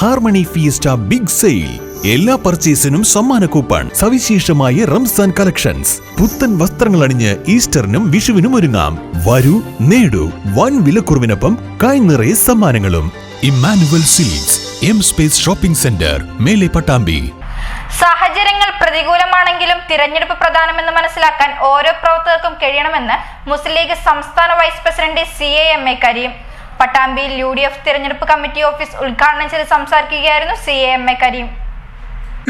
Harmony fiesta big sale. എല്ലാ പർച്ചേസിനും സമ്മാന coupon സവിശേഷമായ റംസാൻ കളക്ഷൻസ്. പുത്തൻ വസ്ത്രങ്ങൾ അണിഞ്ഞ് ഈസ്റ്ററിനും വിഷുവിനും ഒരുങ്ങാം. വരൂ നേടൂ വൻ വിലക്കുറവിനൊപ്പം കായ് നിറയെ സമ്മാനങ്ങളും. Emmanuel silks M space shopping centre മേലെ പട്ടാമ്പി. സാഹചര്യങ്ങൾ പ്രതികൂലമാണെങ്കിലും തിരഞ്ഞെടുപ്പ് പ്രധാനമെന്ന് മനസ്സിലാക്കാൻ ഓരോ പ്രവർത്തകർക്കും കഴിയണമെന്ന് മുസ്ലിം ലീഗ് സംസ്ഥാന vice president C A M A Kareem. പട്ടാമ്പിയിൽ U D F തിരഞ്ഞെടുപ്പ് കമ്മിറ്റി ഓഫീസ് ഉദ്ഘാടനം ചെയ്ത് സംസാരിക്കുകയായിരുന്നു C A M A Kareem.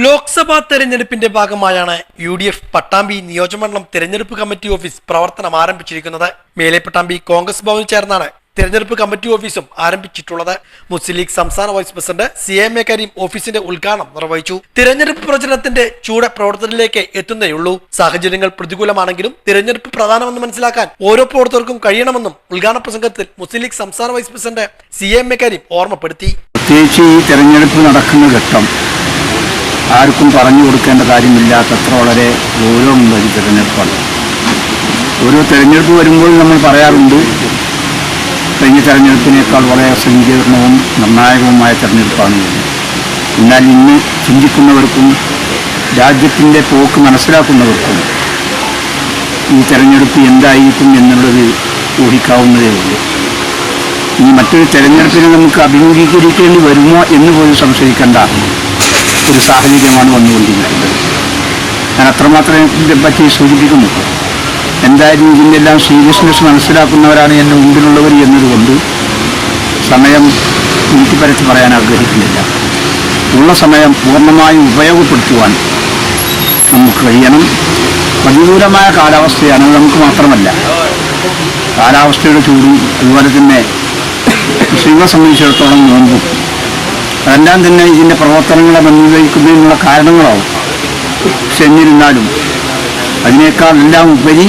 Lok Sabha തെരഞ്ഞെടുപ്പിന്റെ ഭാഗമായാണ് യു ഡി എഫ് പട്ടാമ്പി നിയോജകമണ്ഡലം തെരഞ്ഞെടുപ്പ് കമ്മിറ്റി ഓഫീസ് പ്രവർത്തനം ആരംഭിച്ചിരിക്കുന്നത്. മേലെ പട്ടാമ്പി കോൺഗ്രസ് ഭവനിൽ ചേർന്നാണ് തെരഞ്ഞെടുപ്പ് കമ്മിറ്റി ഓഫീസും ആരംഭിച്ചിട്ടുള്ളത്. മുസ്ലിം ലീഗ് സംസ്ഥാന vice president C M A Kareem ഓഫീസിന്റെ ഉദ്ഘാടനം നിർവഹിച്ചു. തിരഞ്ഞെടുപ്പ് പ്രചരണത്തിന്റെ ചൂട് പ്രവർത്തനത്തിലേക്ക് എത്തുന്നേയുള്ളൂ. സാഹചര്യങ്ങൾ പ്രതികൂലമാണെങ്കിലും തിരഞ്ഞെടുപ്പ് പ്രധാനമെന്ന് മനസ്സിലാക്കാൻ ഓരോ പ്രവർത്തകർക്കും കഴിയണമെന്നും ഉദ്ഘാടന പ്രസംഗത്തിൽ മുസ്ലിം ലീഗ് സംസ്ഥാന vice president C M A Kareem ഓർമ്മപ്പെടുത്തി. പ്രത്യേകിച്ച് ഈ തെരഞ്ഞെടുപ്പ് നടക്കുന്ന ഘട്ടം ആർക്കും പറഞ്ഞു കൊടുക്കേണ്ട കാര്യമില്ലാത്തത്ര വളരെ ഗൗരവമുള്ള ഒരു തെരഞ്ഞെടുപ്പാണ്. ഓരോ തെരഞ്ഞെടുപ്പ് വരുമ്പോൾ നമ്മൾ പറയാറുണ്ട് കഴിഞ്ഞ തെരഞ്ഞെടുപ്പിനേക്കാൾ വളരെ സങ്കീർണവും നിർണായകവുമായ തെരഞ്ഞെടുപ്പാണ് എന്നാൽ ഇന്ന് ചിന്തിക്കുന്നവർക്കും രാജ്യത്തിന്റെ പോക്ക് മനസ്സിലാക്കുന്നവർക്കും ഈ തെരഞ്ഞെടുപ്പ് എന്തായിരിക്കും എന്നുള്ളത് ഊഹിക്കാവുന്നതേ ഉള്ളൂ. ഇനി മറ്റൊരു തെരഞ്ഞെടുപ്പിനെ നമുക്ക് അഭിമുഖീകരിക്കേണ്ടി വരുമോ എന്ന് പോലും സംശയിക്കേണ്ട ഒരു സാഹചര്യമാണ് വന്നുകൊണ്ടിരിക്കുന്നത്. ഞാൻ അത്രമാത്രം ഇതിനെപ്പറ്റി സൂചിപ്പിക്കുന്നു. എന്തായാലും ഇതിന്റെ എല്ലാം സീരിയസ്നെസ് മനസ്സിലാക്കുന്നവരാണ് എന്റെ മുമ്പിലുള്ളവർ എന്നതുകൊണ്ട് സമയം എനിക്ക് പറയാൻ ആഗ്രഹിക്കുന്നില്ല. ഉള്ള സമയം പൂർണമായും ഉപയോഗപ്പെടുത്തുവാൻ നമുക്ക് കഴിയണം. പ്രതികൂലമായ കാലാവസ്ഥയാണ് നമുക്ക് മാത്രമല്ല. കാലാവസ്ഥയുടെ ചൂടും അതുപോലെ തന്നെ മുസ്ലിങ്ങളെ സംബന്ധിച്ചിടത്തോളം നോമ്പും അതെല്ലാം തന്നെ ഇതിന്റെ പ്രവർത്തനങ്ങളെ നിർവഹിക്കുന്നതിനുള്ള കാരണങ്ങളാവും. പക്ഷെ എന്നിരുന്നാലും അതിനേക്കാൾ എല്ലാം ഉപരി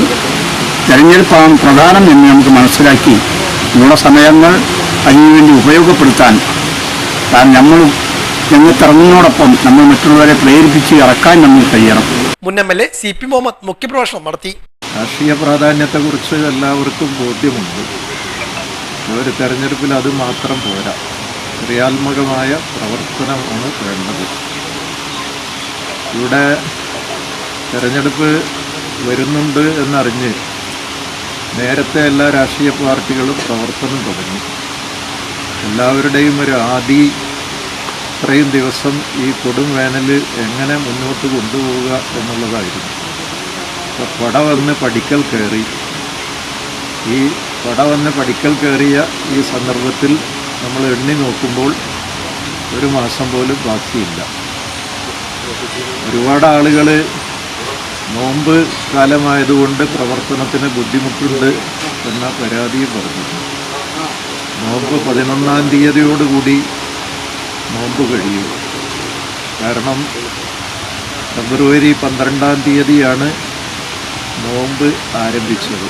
തെരഞ്ഞെടുപ്പാണ് പ്രധാനം എന്ന് നമുക്ക് മനസ്സിലാക്കി ഉള്ള സമയങ്ങൾ അതിനുവേണ്ടി ഉപയോഗപ്പെടുത്താൻ കാരണം നമ്മൾ രംഗത്തിറങ്ങുന്നതോടൊപ്പം നമ്മൾ മറ്റുള്ളവരെ പ്രേരിപ്പിച്ച് ഇറക്കാൻ നമ്മൾ കഴിയണം. മുൻ M L A C P Muhammad മുഖ്യപ്രഭാഷണം നടത്തി. രാഷ്ട്രീയ പ്രാധാന്യത്തെക്കുറിച്ച് എല്ലാവർക്കും ബോധ്യമുണ്ട്. ഒരു തെരഞ്ഞെടുപ്പിൽ അത് മാത്രം പോരാ. ക്രിയാത്മകമായ പ്രവർത്തനമാണ് വേണ്ടത്. ഇവിടെ തെരഞ്ഞെടുപ്പ് വരുന്നുണ്ട് എന്നറിഞ്ഞ് നേരത്തെ എല്ലാ രാഷ്ട്രീയ പാർട്ടികളും പ്രവർത്തനം തുടങ്ങി. എല്ലാവരുടെയും ഒരു ആദി ഇത്രയും ദിവസം ഈ കൊടും വേനൽ എങ്ങനെ മുന്നോട്ട് കൊണ്ടുപോവുക എന്നുള്ളതായിരുന്നു. അപ്പോൾ പട വന്ന് പഠിക്കൽ കയറി. ഈ പട വന്ന് പഠിക്കൽ കയറിയ ഈ സന്ദർഭത്തിൽ നമ്മൾ എണ്ണി നോക്കുമ്പോൾ ഒരു മാസം പോലും ബാക്കിയില്ല. ഒരുപാട് ആളുകൾ നോമ്പ് കാലമായതുകൊണ്ട് പ്രവർത്തനത്തിന് ബുദ്ധിമുട്ടുണ്ട് എന്ന പരാതിയും പറഞ്ഞു നോമ്പ് പതിനൊന്നാം തീയതിയോടുകൂടി നോമ്പ് കഴിയും. കാരണം ഫെബ്രുവരി പന്ത്രണ്ടാം തീയതിയാണ് നോമ്പ് ആരംഭിച്ചത്.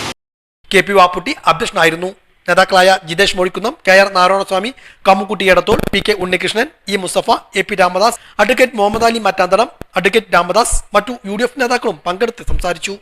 കെ പി വാപ്പുട്ടി അധ്യക്ഷനായിരുന്നു. നേതാക്കളായ Jithesh Mozhikkunnam K R Narayanaswamy Kammukutty Edathol P K Unnikrishnan E Musthafa A P Ramadas advocate Muhammad Ali Mattanthadam advocate Ramadas മറ്റു യു നേതാക്കളും പങ്കെടുത്ത് സംസാരിച്ചു.